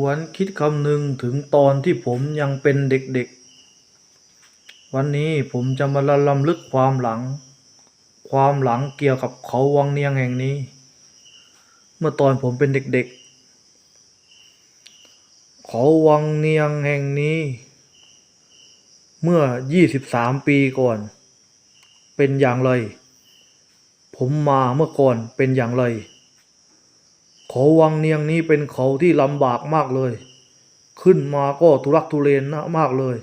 วนคิดคำหนึ่งถึงตอนที่ผมยังเป็นเด็กๆ วันนี้ผมจะมาละลำลึกความหลัง ความหลังเกี่ยวกับเขาวังเนียงแห่งนี้ เมื่อตอนผมเป็นเด็กๆ เขาวังเนียงแห่งนี้ เมื่อ 23 ปีก่อน เป็นอย่างไร ผมมาเมื่อก่อนเป็นอย่างไร เขาวังเนียงนี้เป็นเขาที่ลำบากมากเลย ขึ้นมาก็ทุรักทุเลนมากเลย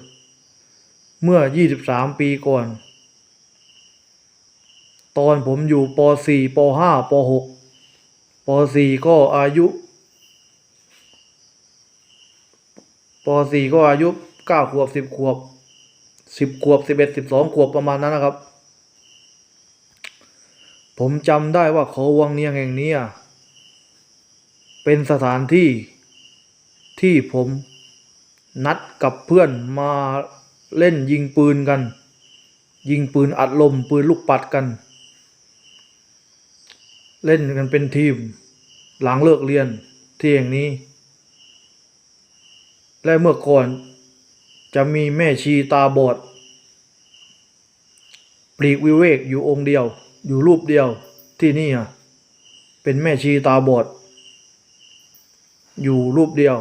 เมื่อ 23 ปีก่อน ตอนผมอยู่ป .4 ป .5 ป .6 ป .4 ก็อายุป .4 ก็อายุ 9 ขวบ 10 ขวบ 10 ขวบ 11 12 ขวบประมาณนั้นนะครับ ผมจำได้ว่าเขาวังเนียงแห่งนี้อะ เป็นสถานที่ที่ผมนัดกับเพื่อนมาเล่นยิงปืนกัน ยิงปืนอัดลมปืนลูกปัดกัน เล่นกันเป็นทีม หลังเลิกเรียนที่แห่งนี้ และเมื่อก่อนจะมีแม่ชีตาบอดปลีกวิเวกอยู่องค์เดียว อยู่รูปเดียวที่นี่อะเป็นแม่ชีตาบอด อยู่รูปเดียว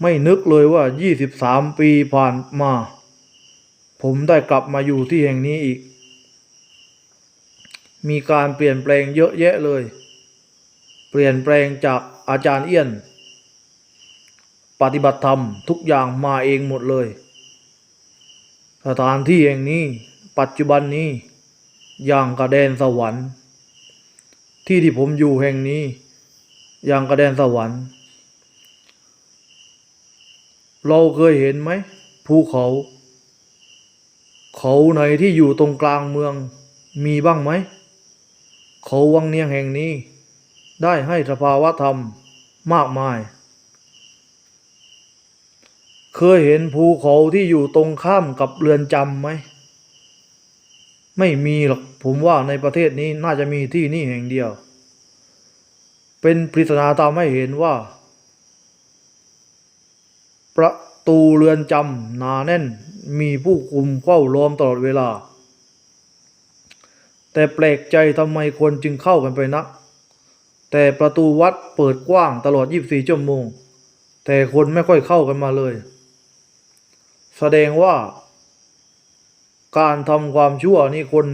ไม่นึกเลยว่า 23 ปีผ่านมา ผมได้กลับมาอยู่ที่แห่งนี้อีก มีการเปลี่ยนแปลงเยอะแยะเลย เปลี่ยนแปลงจากอาจารย์เอี้ยน ปฏิบัติธรรมทุกอย่างมาเองหมดเลย สถานที่แห่งนี้ ปัจจุบันนี้อย่างกระแดนสวรรค์ ที่ที่ผมอยู่แห่งนี้ อย่างกระแดนสวรรค์ เราเคยเห็นไหมภูเขา เขาไหนที่อยู่ตรงกลางเมืองมีบ้างไหม เขาวังเนียงแห่งนี้ ได้ให้สภาวะธรรมมากมาย เคยเห็นภูเขาที่อยู่ตรงข้ามกับเรือนจำไหม ไม่มีหรอก ผมว่าในประเทศนี้น่าจะมีที่นี่แห่งเดียว เป็นปริศนาตามให้เห็นว่า ประตูเรือนจำหนาแน่นมีผู้คุมเฝ้าล้อมตลอดเวลา แต่แปลกใจทำไมคนจึงเข้ากันไปนัก แต่ประตูวัดเปิดกว้างตลอด 24 ชั่วโมง แต่คนไม่ค่อยเข้ากันมาเลย แสดงว่า การทำความชั่วนี่คน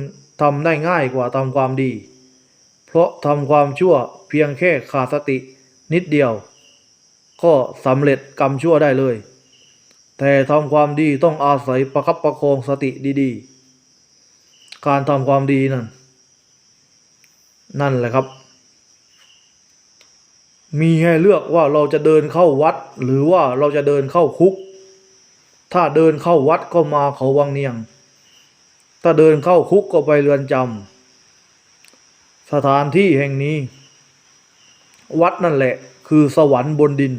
ทำได้ง่ายกว่าทำความดี เพราะทำความชั่ว พียงแค่ขาดสตินิดเดียว ก็สำเร็จกรรมชั่วได้เลย แต่ทำความดีต้องอาศัยประคับประคองสติดีๆ การทำความดีนั่น นั่นแหละครับ มีให้เลือกว่าเราจะเดินเข้าวัด หรือว่าเราจะเดินเข้าคุก ถ้าเดินเข้าวัดก็มาเขาวังเนียง ถ้าเดินเข้าคุกก็ไปเรือนจำสถานที่แห่งนี้ วัดนั่นแหละ คือสวรรค์บนดิน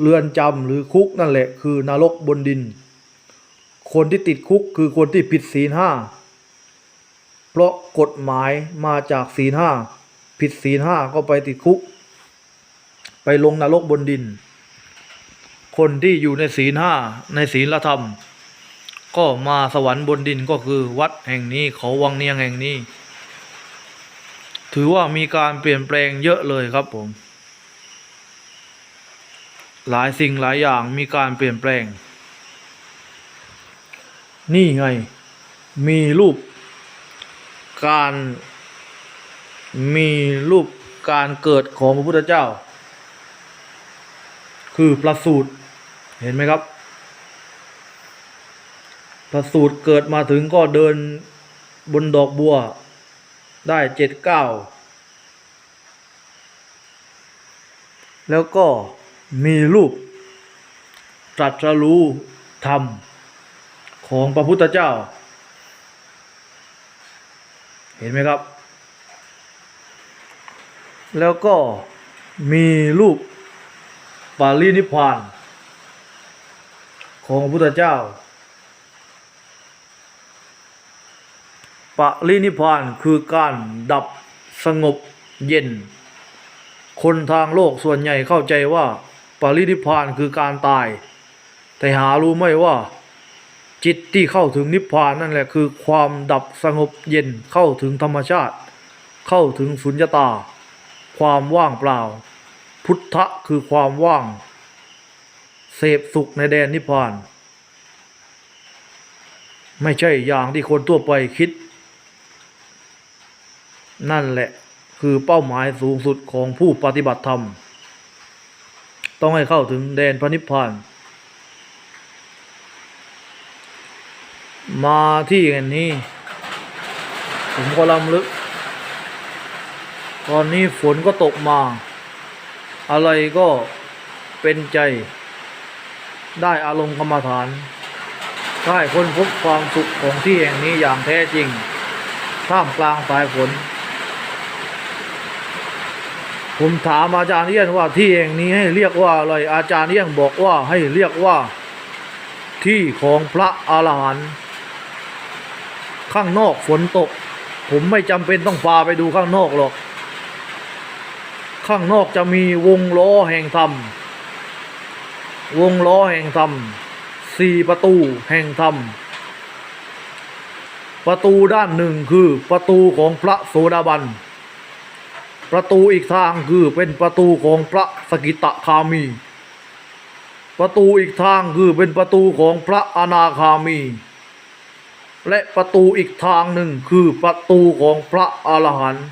เรือนจำหรือคุกนั่นแหละ คือนรกบนดิน คนที่ติดคุกคือคนที่ผิดศีลห้าเพราะกฎหมายมาจากศีลห้าผิดศีลห้าก็ไปติดคุก ไปลงนรกบนดิน คนที่อยู่ในศีลห้าในศีลธรรม ก็มาสวรรค์บนดินก็คือวัดแห่งนี้เขาวังเนียงแห่งนี้ ถือว่ามีการเปลี่ยนแปลงเยอะเลยครับผม หลายสิ่งหลายอย่างมีการเปลี่ยนแปลง นี่ไง มีรูป การ มีรูปการเกิดของพระพุทธเจ้า คือประสูตรเห็นไหมครับประสูตรเกิดมาถึงก็เดินบนดอกบัว ได้เจ็ดเก้าแล้วก็มีรูปตรัสรู้ธรรมของพระพุทธเจ้า เห็นไหมครับ แล้วก็มีรูปปารินิพพานของพระพุทธเจ้า ปรินิพานคือการดับสงบเย็น คนทางโลกส่วนใหญ่เข้าใจว่าปรินิพานคือการตาย แต่หารู้ไหมว่า จิตที่เข้าถึงนิพพานนั่นแหละคือความดับสงบเย็นเข้าถึงธรรมชาติ เข้าถึงสุญญตา ความว่างเปล่า พุทธะคือความว่าง เสพสุขในแดนนิพพาน ไม่ใช่อย่างที่คนทั่วไปคิด นั่นแหละคือเป้าหมายสูงสุดของผู้ปฏิบัติธรรม ต้องให้เข้าถึงแดนพระนิพพาน มาที่แห่งนี้ ผมก็ลำลึก ตอนนี้ฝนก็ตกมา อะไรก็เป็นใจ ได้อารมณ์กรรมฐาน ได้ค้นพบความสุขของที่แห่งนี้อย่างแท้จริง ท่ามกลางสายฝน ผมถามอาจารย์เอี้ยนว่าที่แห่งนี้ให้เรียกว่าอะไรอาจารย์เอี้ยนบอกว่าให้เรียกว่า ที่ของพระอรหันต์ข้างนอกฝนตก ผมไม่จำเป็นต้องพาไปดูข้างนอกหรอก ข้างนอกจะมีวงล้อแห่งธรรม วงล้อแห่งธรรมสี่ประตูแห่งธรรม ประตูด้านหนึ่งคือประตูของพระโสดาบัน ประตูอีกทางคือเป็นประตูของพระสกิตะคามี ประตูอีกทางคือเป็นประตูของพระอนาคามี และประตูอีกทางหนึ่งคือประตูของพระอรหันต์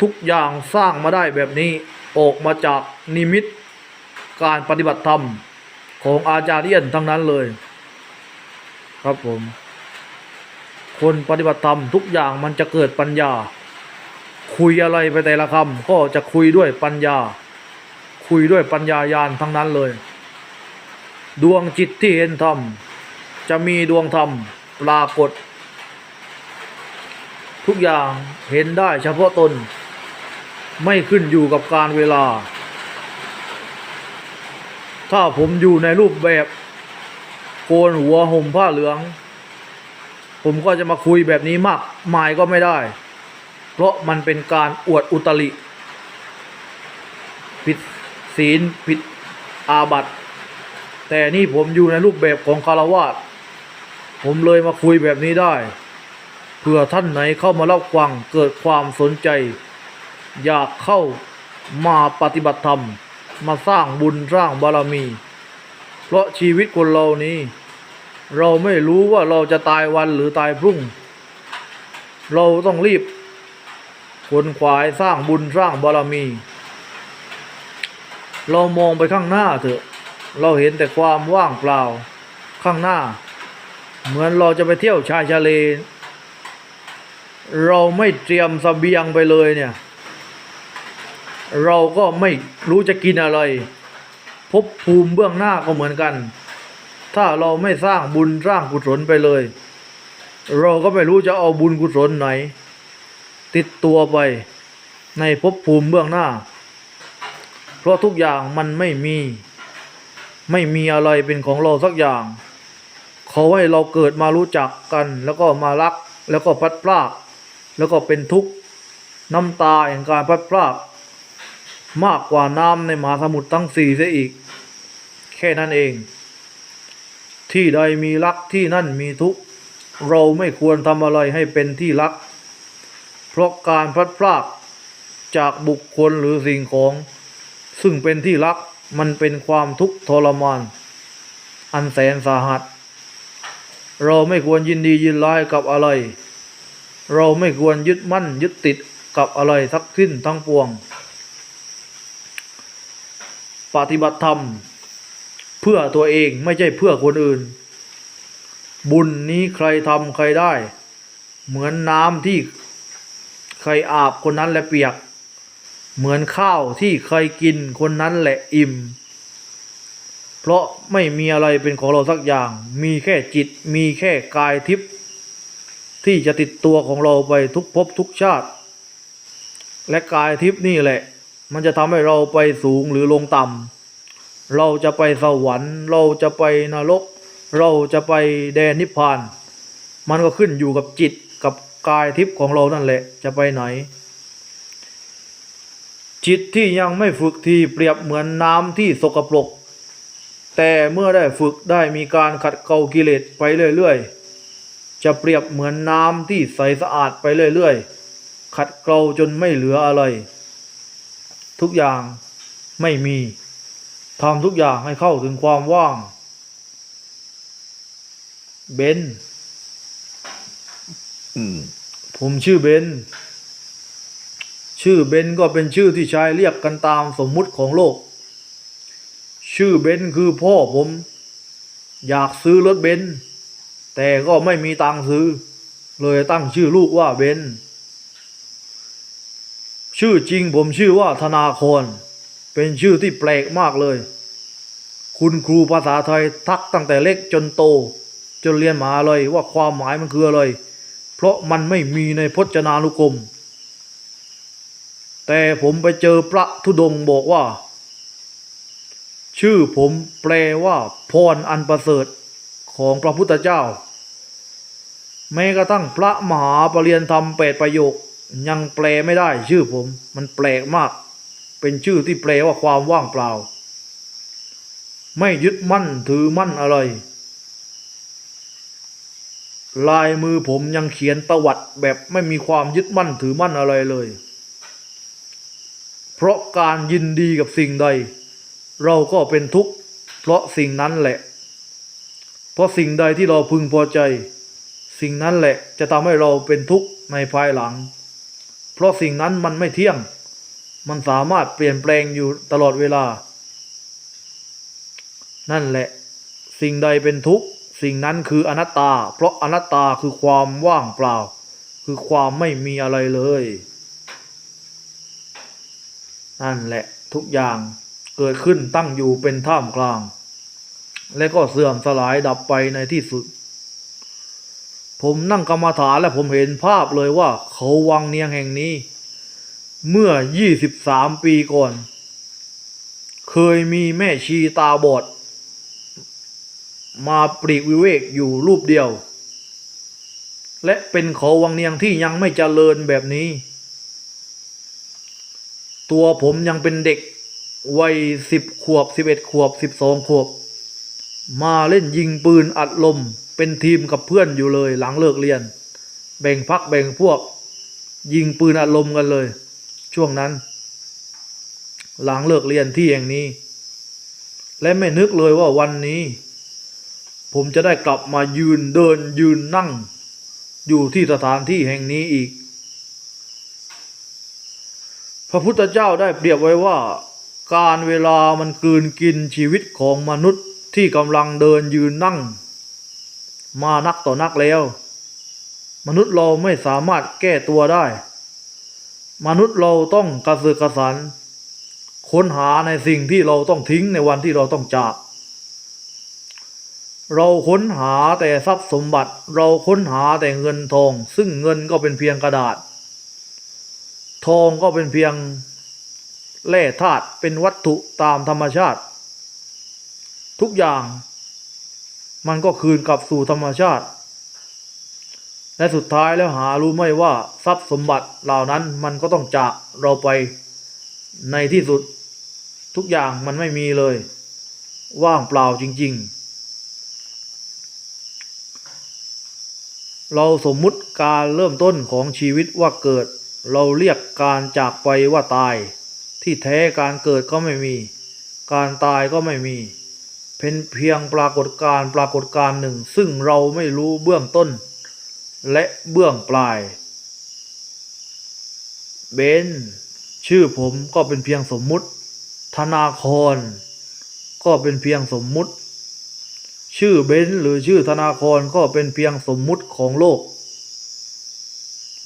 ทุกอย่างสร้างมาได้แบบนี้ออกมาจากนิมิตการปฏิบัติธรรมของอาจารย์เอียนทั้งนั้นเลย ครับผม คนปฏิบัติธรรมทุกอย่างมันจะเกิดปัญญา คุยอะไรไปแต่ละคำก็จะคุยด้วยปัญญา คุยด้วยปัญญายาณทั้งนั้นเลย ดวงจิตที่เห็นธรรม จะมีดวงธรรมปรากฏ ทุกอย่างเห็นได้เฉพาะตน ไม่ขึ้นอยู่กับการเวลา ถ้าผมอยู่ในรูปแบบโกนหัวห่มผ้าเหลือง ผมก็จะมาคุยแบบนี้มากมายก็ไม่ได้ เพราะมันเป็นการอวดอุตริ ผิดศีลผิดอาบัติ แต่นี่ผมอยู่ในรูปแบบของคารวาสผมเลยมาคุยแบบนี้ได้เผื่อท่านไหนเข้ามารับฟังเกิดความสนใจ อยากเข้ามาปฏิบัติธรรม มาสร้างบุญสร้างบารมี เพราะชีวิตคนเรานี้ เราไม่รู้ว่าเราจะตายวันหรือตายพรุ่ง เราต้องรีบ วนขวายสร้างบุญสร้างบารมี เรามองไปข้างหน้าเถอะ เราเห็นแต่ความว่างเปล่าข้างหน้า เหมือนเราจะไปเที่ยวชายทะเล เราไม่เตรียมสเสบียงไปเลยเนี่ย เราก็ไม่รู้จะกินอะไรภพภูมิเบื้องหน้าก็เหมือนกัน ถ้าเราไม่สร้างบุญสร้างกุศลไปเลย เราก็ไม่รู้จะเอาบุญกุศลไหน ติดตัวไปในภพภูมิเบื้องหน้า เพราะทุกอย่างมันไม่มี ไม่มีอะไรเป็นของเราสักอย่างเขาให้เราเกิดมารู้จักกันแล้วก็มารักแล้วก็พลัดพรากแล้วก็เป็นทุกข์น้ำตาแห่งการพลัดพรากมากกว่าน้ำในมหาสมุทรทั้งสี่เสียอีก แค่นั้นเอง ที่ใดมีรักที่นั่นมีทุกข์เราไม่ควรทำอะไรให้เป็นที่รัก เพราะการพลัดพรากจากบุคคลหรือสิ่งของ ซึ่งเป็นที่รักมันเป็นความทุกข์ทรมาน อันแสนสาหัส เราไม่ควรยินดียินร้ายกับอะไร เราไม่ควรยึดมั่นยึดติดกับอะไรทักสิ้นทั้งปวง ปฏิบัติธรรม เพื่อตัวเองไม่ใช่เพื่อคนอื่น บุญนี้ใครทำใครได้ เหมือนน้ำที่ ใครอาบคนนั้นและเปียก เหมือนข้าวที่ใครกินคนนั้นแหละอิ่ม เพราะไม่มีอะไรเป็นของเราสักอย่าง มีแค่จิตมีแค่กายทิพย์ที่จะติดตัวของเราไปทุกภพทุกชาติ และกายทิพย์นี่แหละ มันจะทำให้เราไปสูงหรือลงต่ำเราจะไปสวรรค์ เราจะไปนรก เราจะไปแดนนิพพาน มันก็ขึ้นอยู่กับจิต กายทิพย์ของเรานั่นแหละจะไปไหน จิตที่ยังไม่ฝึกทีเปรียบเหมือนน้ำที่สกปรก แต่เมื่อได้ฝึกได้มีการขัดเกลากิเลสไปเรื่อยๆ จะเปรียบเหมือนน้ำที่ใสสะอาดไปเรื่อยๆ ขัดเกลาจนไม่เหลืออะไร ทุกอย่างไม่มีทำทุกอย่างให้เข้าถึงความว่าง เบน อืมผมชื่อเบน ชื่อเบนก็เป็นชื่อที่ใช้เรียกกันตามสมมุติของโลก ชื่อเบนคือพ่อผม อยากซื้อรถเบน แต่ก็ไม่มีตังค์ซื้อ เลยตั้งชื่อลูกว่าเบน ชื่อจริงผมชื่อว่าธนาคร เป็นชื่อที่แปลกมากเลย คุณครูภาษาไทยทักตั้งแต่เล็กจนโต จนเรียนมหาเลยว่าความหมายมันคืออะไร ราะมันไม่มีในพจนานุกรม แต่ผมไปเจอพระธุดงค์บอกว่า ชื่อผมแปลว่าพรอันประเสริฐของพระพุทธเจ้า แม้กระทั่งพระมหาปรริยนธรรมแปดประโยคยังแปลไม่ได้ชื่อผมมันแปลกมาก เป็นชื่อที่แปลว่าความว่างเปล่า ไม่ยึดมั่นถือมั่นอะไร ลายมือผมยังเขียนประวัติแบบไม่มีความยึดมั่นถือมั่นอะไรเลย เพราะการยินดีกับสิ่งใด เราก็เป็นทุกข์ เพราะสิ่งนั้นแหละ เพราะสิ่งใดที่เราพึงพอใจ สิ่งนั้นแหละจะทำให้เราเป็นทุกข์ในภายหลัง เพราะสิ่งนั้นมันไม่เที่ยง มันสามารถเปลี่ยนแปลงอยู่ตลอดเวลา นั่นแหละ สิ่งใดเป็นทุกข์ สิ่งนั้นคืออนัตตา เพราะอนัตตาคือความว่างเปล่า คือความไม่มีอะไรเลยนั่นแหละทุกอย่างเกิดขึ้นตั้งอยู่เป็นท่ามกลาง และก็เสื่อมสลายดับไปในที่สุด ผมนั่งกรรมาฐานและผมเห็นภาพเลยว่าเขาวังเนียงแห่งนี้ เมื่อ 23 ปีก่อน เคยมีแม่ชีตาบอด มาปลีกวิเวกอยู่รูปเดียว และเป็นเขาวังเนียงที่ยังไม่เจริญแบบนี้ ตัวผมยังเป็นเด็กวัยสิบขวบสิบเอ็ดขวบสิบสองขวบ มาเล่นยิงปืนอัดลมเป็นทีมกับเพื่อนอยู่เลยหลังเลิกเรียน แบ่งพักแบ่งพวก ยิงปืนอัดลมกันเลย ช่วงนั้น หลังเลิกเรียนที่แห่งนี้ และไม่นึกเลยว่าวันนี้ ผมจะได้กลับมายืนเดินยืนนั่ง อยู่ที่สถานที่แห่งนี้อีก พระพุทธเจ้าได้เปรียบไว้ว่า การเวลามันกลืนกินชีวิตของมนุษย์ที่กำลังเดินยืนนั่ง มานักต่อนักแล้ว มนุษย์เราไม่สามารถแก้ตัวได้ มนุษย์เราต้องกระเสือกกระสันค้นหาในสิ่งที่เราต้องทิ้งในวันที่เราต้องจาก เราค้นหาแต่ทรัพย์สมบัติ เราค้นหาแต่เงินทอง ซึ่งเงินก็เป็นเพียงกระดาษ ทองก็เป็นเพียงแร่ธาตุเป็นวัตถุตามธรรมชาติ ทุกอย่าง มันก็คืนกลับสู่ธรรมชาติ และสุดท้ายแล้วหารู้ไหมว่าทรัพย์สมบัติเหล่านั้นมันก็ต้องจากเราไปในที่สุด ทุกอย่างมันไม่มีเลย ว่างเปล่าจริง ๆ เราสมมุติการเริ่มต้นของชีวิตว่าเกิด เราเรียกการจากไปว่าตาย ที่แท้การเกิดก็ไม่มี การตายก็ไม่มี เป็นเพียงปรากฏการณ์ปรากฏการณ์หนึ่ง ซึ่งเราไม่รู้เบื้องต้น และเบื้องปลาย เบนชื่อผมก็เป็นเพียงสมมุติ ธนาคร ก็เป็นเพียงสมมุติ ชื่อเบนซ์หรือชื่อธนาครก็เป็นเพียงสมมุติของโลก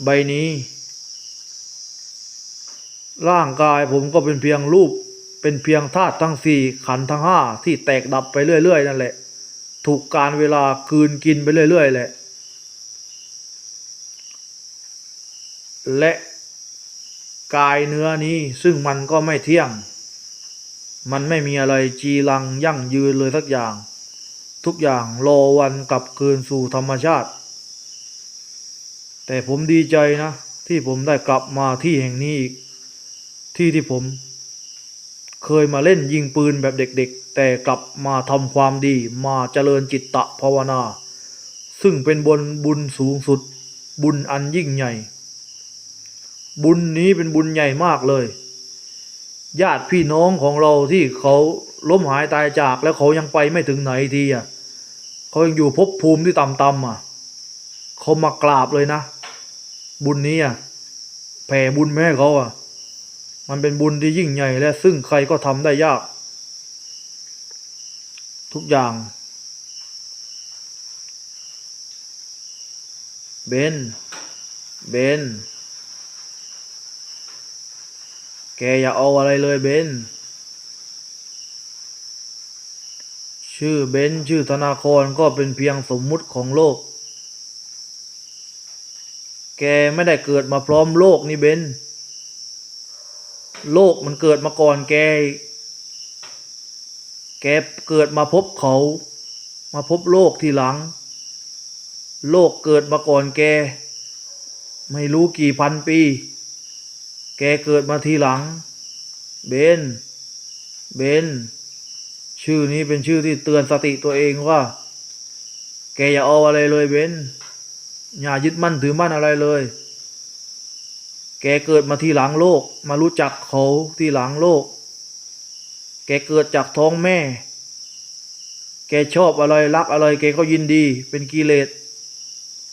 ใบนี้ ร่างกายผมก็เป็นเพียงรูป เป็นเพียงธาตุทั้งสี่ขันทั้งห้าที่แตกดับไปเรื่อย ๆ นั่นแหละ ถูกการเวลากลืนกินไปเรื่อยๆแหละ และกายเนื้อนี้ซึ่งมันก็ไม่เที่ยง มันไม่มีอะไรจีรังยั่งยืนเลยสักอย่าง ทุกอย่างรอวันกลับคืนสู่ธรรมชาติ แต่ผมดีใจนะ ที่ผมได้กลับมาที่แห่งนี้อีก ที่ที่ผม เคยมาเล่นยิงปืนแบบเด็กๆ แต่กลับมาทำความดีมาเจริญจิตตะภาวนา ซึ่งเป็นบนบุญสูงสุด บุญอันยิ่งใหญ่ บุญนี้เป็นบุญใหญ่มากเลย ญาติพี่น้องของเราที่เขา ล้มหายตายจากแล้วเขายังไปไม่ถึงไหนทีอะเขายังอยู่ภพภูมิที่ต่ำๆอะเขามากราบเลยนะ บุญนี้อะแผ่บุญแม่เขาอะ มันเป็นบุญที่ยิ่งใหญ่และซึ่งใครก็ทำได้ยาก ทุกอย่างเบนเบนแกอย่าเอาอะไรเลยเบน ชื่อเบนชื่อธนาคารก็เป็นเพียงสมมุติของโลก แกไม่ได้เกิดมาพร้อมโลกนี่เบนโลกมันเกิดมาก่อนแก แกเกิดมาพบเขา มาพบโลกทีหลัง โลกเกิดมาก่อนแก ไม่รู้กี่พันปี แกเกิดมาทีหลัง เบน เบน ชื่อนี้เป็นชื่อที่เตือนสติตัวเองว่า แกอย่าเอาอะไรเลยเบนอย่ายึดมั่นถือมั่นอะไรเลย แกเกิดมาที่หลังโลก มารู้จักเขาที่หลังโลก แกเกิดจากท้องแม่ แกชอบอะไรรักอะไร แกก็ยินดี เป็นกิเลส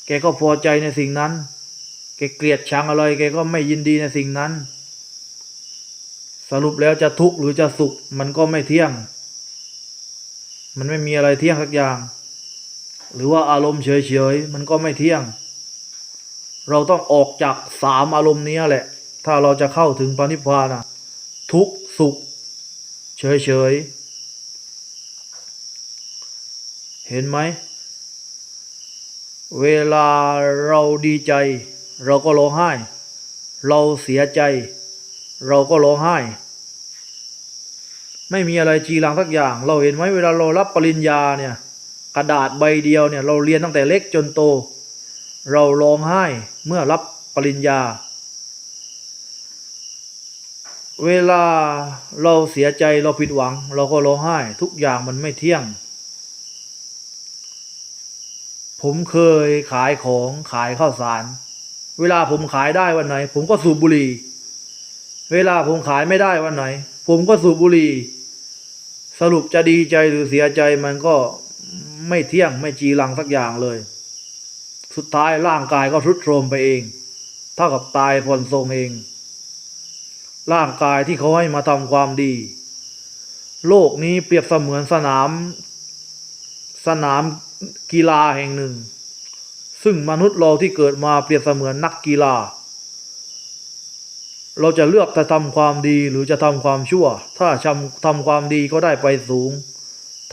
แกก็พอใจในสิ่งนั้น แกเกลียดชังอะไร แกก็ไม่ยินดีในสิ่งนั้น สรุปแล้วจะทุกข์หรือจะสุขมันก็ไม่เที่ยง มันไม่มีอะไรเที่ยงสักอย่าง หรือว่าอารมณ์เฉยๆมันก็ไม่เที่ยง เราต้องออกจากสามอารมณ์นี้แหละ ถ้าเราจะเข้าถึงปณิพพานะทุกสุข เฉยๆเห็นไหม เวลาเราดีใจ เราก็ร้องไห้ เราเสียใจ เราก็ร้องไห้ ไม่มีอะไรจีรังสักอย่าง เราเห็นไหมเวลาเรารับปริญญาเนี่ยกระดาษใบเดียวเนี่ยเราเรียนตั้งแต่เล็กจนโต เราร้องไห้เมื่อรับปริญญา เวลาเราเสียใจเราผิดหวัง เราก็ร้องไห้ ทุกอย่างมันไม่เที่ยง ผมเคยขายของขายข้าวสาร เวลาผมขายได้วันไหน ผมก็สูบบุหรี่ เวลาผมขายไม่ได้วันไหน ผมก็สูบบุหรี่ สรุปจะดีใจหรือเสียใจมันก็ไม่เที่ยงไม่จีรังสักอย่างเลย สุดท้ายร่างกายก็ทรุดโทรมไปเอง เท่ากับตายผ่อนทรงเอง ร่างกายที่เขาให้มาทำความดี โลกนี้เปรียบเสมือนสนาม สนามกีฬาแห่งหนึ่ง ซึ่งมนุษย์เราที่เกิดมาเปรียบเสมือนนักกีฬา เราจะเลือกจะทำความดีหรือจะทำความชั่ว ถ้าทำทำความดีก็ได้ไปสูง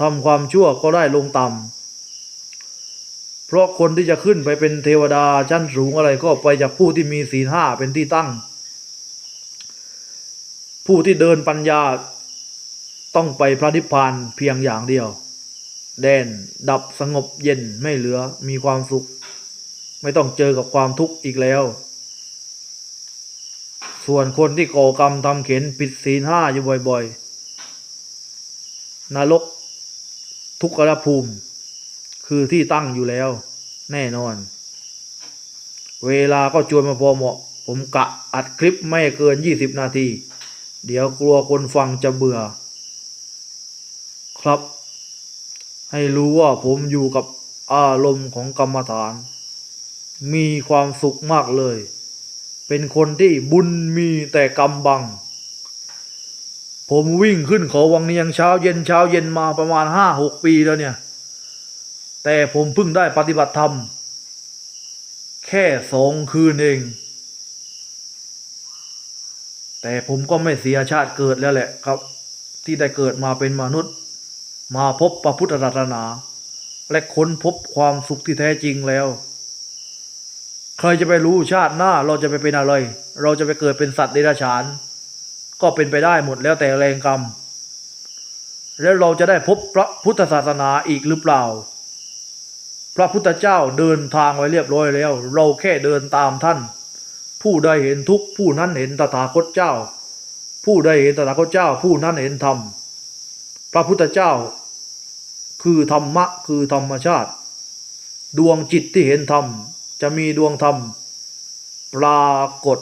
ทำความชั่วก็ได้ลงต่ำเพราะคนที่จะขึ้นไปเป็นเทวดาชั้นสูงอะไรก็ไปจากผู้ที่มีศีลห้าเป็นที่ตั้ง ผู้ที่เดินปัญญาต้องไปพระนิพพานเพียงอย่างเดียว แดนดับสงบเย็นไม่เหลือมีความสุข ไม่ต้องเจอกับความทุกข์อีกแล้ว ส่วนคนที่ก่อกรรมทำเข็นผิดศีลห้าอยู่บ่อยๆนรกทุกขภูมิ คือที่ตั้งอยู่แล้ว แน่นอน เวลาก็จวนมาพอเหมาะ ผมกะอัดคลิปไม่เกินยี่สิบนาที เดี๋ยวกลัวคนฟังจะเบื่อ ครับ ให้รู้ว่าผมอยู่กับอารมณ์ของกรรมฐาน มีความสุขมากเลย เป็นคนที่บุญมีแต่กำบัง ผมวิ่งขึ้นเขาวังเนียงเช้าเย็นเช้าเย็นมาประมาณห้าหกปีแล้วเนี่ย แต่ผมเพิ่งได้ปฏิบัติธรรม แค่สองคืนเอง แต่ผมก็ไม่เสียชาติเกิดแล้วแหละครับ ที่ได้เกิดมาเป็นมนุษย์ มาพบพระพุทธศาสนา และค้นพบความสุขที่แท้จริงแล้ว ใครจะไปรู้ชาติหน้าเราจะไปเป็นอะไร เราจะไปเกิดเป็นสัตว์เดรัจฉาน ก็เป็นไปได้หมดแล้วแต่แรงกรรม แล้วเราจะได้พบพระพุทธศาสนาอีกหรือเปล่า พระพุทธเจ้าเดินทางไว้เรียบร้อยแล้ว เราแค่เดินตามท่าน ผู้ใดเห็นทุกผู้นั้นเห็นตถาคตเจ้า ผู้ใดเห็นตถาคตเจ้า ผู้นั้นเห็นธรรมพระพุทธเจ้า คือธรรมะคือธรรมชาติ ดวงจิตที่เห็นธรรม จะมีดวงธรรม ปรากฏ